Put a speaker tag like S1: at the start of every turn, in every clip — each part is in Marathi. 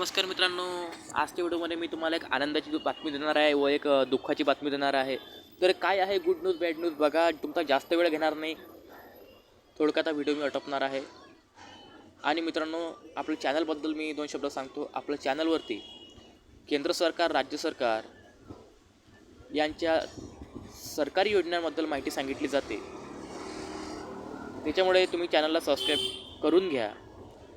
S1: नमस्कार मित्रांनो आजच्या व्हिडिओमध्ये मी तुम्हाला एक आनंदाची बातमी देणार आहे व एक दुःखाची बातमी देणार आहे. तर काय आहे गुड न्यूज बॅड न्यूज बघा तुमचा जास्त वेळ घेणार नाही. थोडक्यात हा व्हिडिओ मी अटपणार आहे. आणि मित्रांनो आपलं चॅनलबद्दल मी दोन शब्द सांगतो. आपल्या चॅनलवरती केंद्र सरकार राज्य सरकार यांच्या सरकारी योजनांबद्दल माहिती सांगितली जाते. त्याच्यामुळे तुम्ही चॅनलला सबस्क्राईब करून घ्या.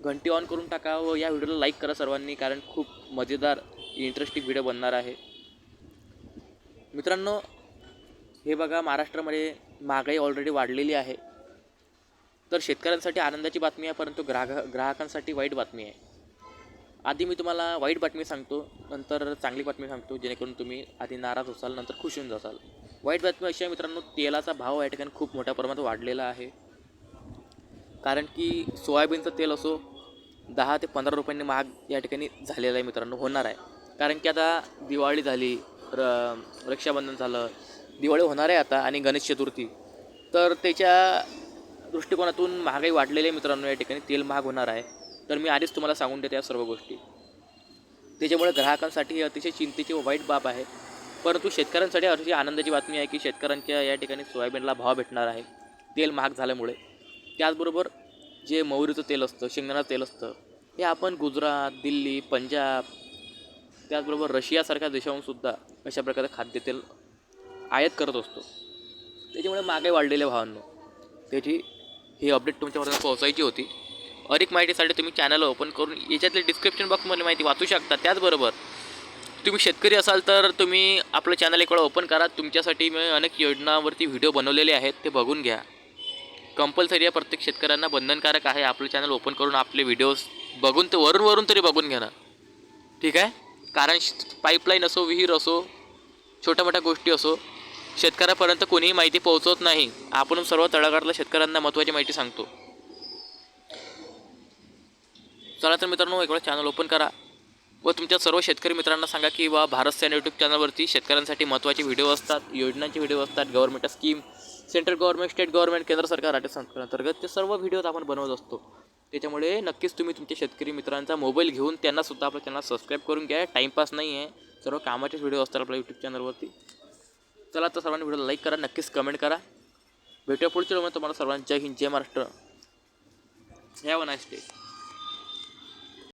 S1: घंटी ऑन करून टाका व या व्हिडिओला लाईक करा सर्वांनी कारण खूप मजेदार इंटरेस्टिंग व्हिडिओ बनणार आहे. मित्रांनो हे बघा महाराष्ट्रामध्ये महागाई ऑलरेडी वाढलेली आहे. तर शेतकऱ्यांसाठी आनंदाची बातमी आहे परंतु ग्राहक ग्राहकांसाठी वाईट बातमी आहे. आधी मी तुम्हाला वाईट बातमी सांगतो नंतर चांगली बातमी सांगतो जेणेकरून तुम्ही आधी नाराज असाल नंतर खुश होऊन जासाल. वाईट बातमी अशी आहे मित्रांनो तेलाचा भाव या ठिकाणी खूप मोठ्या प्रमाणात वाढलेला आहे. कारण की सोयाबीनचं तेल असो दहा ते पंधरा रुपयांनी महाग या ठिकाणी झालेला आहे मित्रांनो होणार आहे. कारण की आता दिवाळी झाली र रक्षाबंधन झालं दिवाळी होणार आहे आता आणि गणेश चतुर्थी. तर त्याच्या दृष्टिकोनातून महागाई वाढलेली आहे मित्रांनो या ठिकाणी तेल महाग होणार आहे. तर मी आधीच तुम्हाला सांगून देते या सर्व गोष्टी. त्याच्यामुळे ग्राहकांसाठी ही अतिशय चिंतेची व वाईट बाब आहे. परंतु शेतकऱ्यांसाठी अतिशय आनंदाची बातमी आहे की शेतकऱ्यांच्या या ठिकाणी सोयाबीनला भाव भेटणार आहे. तेल महाग झाल्यामुळे. त्याचबरोबर जे मोहरीचं तेल असतं शेंगदाणाचं तेल असतं हे आपण गुजरात दिल्ली पंजाब त्याचबरोबर रशियासारख्या देशाहूनसुद्धा अशा प्रकारे खाद्यतेल आयात करत असतो. त्याच्यामुळे मागे वाढलेल्या भावांनो. त्याची ही अपडेट तुमच्यापर्यंत पोहोचायची होती. अधिक माहितीसाठी तुम्ही चॅनल ओपन करून याच्यातले डिस्क्रिप्शन बॉक्समध्ये माहिती वाचू शकता. त्याचबरोबर तुम्ही शेतकरी असाल तर तुम्ही आपलं चॅनल एक वेळा ओपन करा. तुमच्यासाठी मी अनेक योजनावरती व्हिडिओ बनवलेले आहेत ते बघून घ्या. कंपल्सरी आहे प्रत्येक शेतकऱ्यांना बंधनकारक आहे. आपलं चॅनल ओपन करून आपले व्हिडिओज बघून ते वरून वरून तरी बघून घेणं. ठीक आहे? कारण पाईपलाईन असो विहीर असो छोट्या मोठ्या गोष्टी असो शेतकऱ्यापर्यंत कोणीही माहिती पोहोचवत नाही. आपण सर्व तळागाळातल्या शेतकऱ्यांना महत्त्वाची माहिती सांगतो. चला तर मित्रांनो एक वेळा चॅनल ओपन करा. व तुमच्या सर्व शेतकरी मित्रांना सांगा की बा भारत सॅन यूट्यूब चॅनलवरती शेतकऱ्यांसाठी महत्त्वाचे व्हिडिओ असतात योजनांचे व्हिडिओ असतात government scheme central government state government केंद्र सरकार राज्य संस्थांतर्गत ते सर्व व्हिडिओज आपण बनवत असतो. त्याच्यामुळे नक्कीच तुम्ही तुमच्या शेतकरी मित्रांचा मोबाईल घेऊन त्यांनासुद्धा आपलं त्यांना सबस्क्राईब करून घ्या. टाईमपास नाही आहे सर्व कामाचेच व्हिडिओ असतात आपल्या यूट्यूब चॅनलवरती चला तर सर्वांनी व्हिडिओ लाईक करा नक्कीच कमेंट करा. भेटूया पुढच्या वेळी तुम्हाला सर्वांना जय हिंद जय Maharashtra. Have a nice day